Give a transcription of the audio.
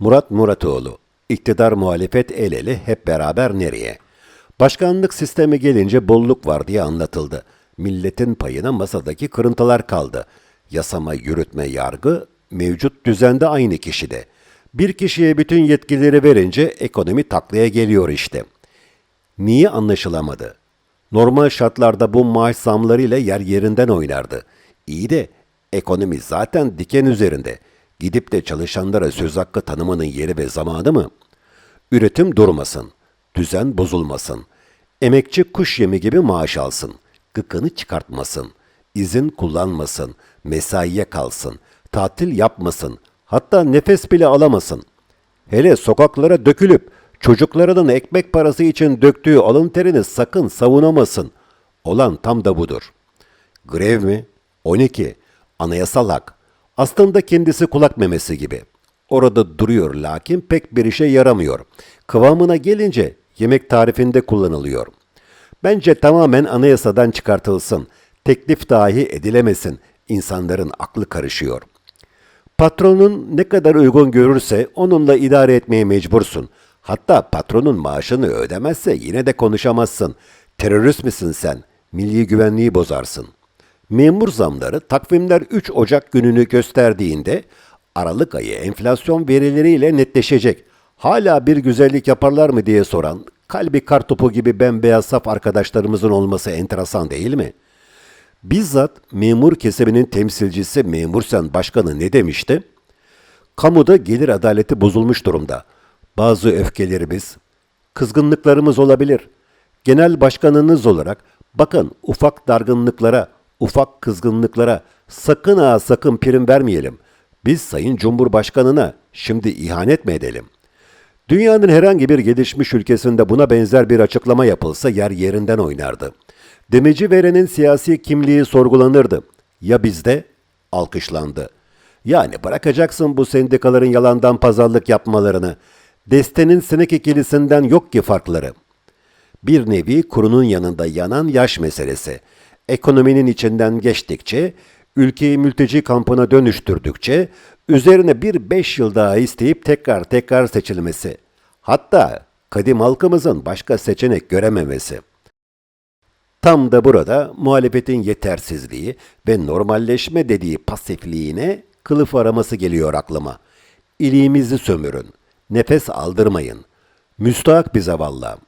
Murat Muratoğlu, iktidar muhalefet el ele hep beraber nereye? Başkanlık sistemi gelince bolluk var diye anlatıldı. Milletin payına masadaki kırıntılar kaldı. Yasama, yürütme, yargı mevcut düzende aynı kişide. Bir kişiye bütün yetkileri verince ekonomi taklaya geliyor işte. Niye anlaşılamadı? Normal şartlarda bu maaş zamlarıyla yer yerinden oynardı. İyi de ekonomi zaten diken üzerinde. Gidip de çalışanlara söz hakkı tanımanın yeri ve zamanı mı? Üretim durmasın, düzen bozulmasın. Emekçi kuş yemi gibi maaş alsın, gıkını çıkartmasın, izin kullanmasın, mesaiye kalsın, tatil yapmasın, hatta nefes bile alamasın. Hele sokaklara dökülüp çocuklarının ekmek parası için döktüğü alın terini sakın savunamasın. Olan tam da budur. Grev mi? 12. Anayasal hak. Aslında kendisi kulak memesi gibi. Orada duruyor lakin pek bir işe yaramıyor. Kıvamına gelince yemek tarifinde kullanılıyor. Bence tamamen anayasadan çıkartılsın. Teklif dahi edilemesin. İnsanların aklı karışıyor. Patronun ne kadar uygun görürse onunla idare etmeye mecbursun. Hatta patronun maaşını ödemezse yine de konuşamazsın. Terörist misin sen? Milli güvenliği bozarsın. Memur zamları takvimler 3 Ocak gününü gösterdiğinde Aralık ayı enflasyon verileriyle netleşecek. Hala bir güzellik yaparlar mı diye soran kalbi kartopu gibi bembeyaz saf arkadaşlarımızın olması enteresan değil mi?'' Bizzat memur kesiminin temsilcisi Memursen Başkanı ne demişti? Kamuda gelir adaleti bozulmuş durumda. Bazı öfkelerimiz, kızgınlıklarımız olabilir. Genel başkanınız olarak bakın ufak dargınlıklara, ufak kızgınlıklara sakın ha sakın prim vermeyelim. Biz Sayın Cumhurbaşkanına şimdi ihanet mi edelim? Dünyanın herhangi bir gelişmiş ülkesinde buna benzer bir açıklama yapılsa yer yerinden oynardı. Demeci verenin siyasi kimliği sorgulanırdı. Ya bizde? Alkışlandı. Yani bırakacaksın bu sendikaların yalandan pazarlık yapmalarını. Destenin sinek ikilisinden yok ki farkları. Bir nevi kurunun yanında yanan yaş meselesi. Ekonominin içinden geçtikçe, ülkeyi mülteci kampına dönüştürdükçe, üzerine bir beş yıl daha isteyip tekrar tekrar seçilmesi. Hatta kadim halkımızın başka seçenek görememesi. Tam da burada muhalefetin yetersizliği ve normalleşme dediği pasifliğine kılıf araması geliyor aklıma. İliğimizi sömürün, nefes aldırmayın. Müstahak bir zavalla.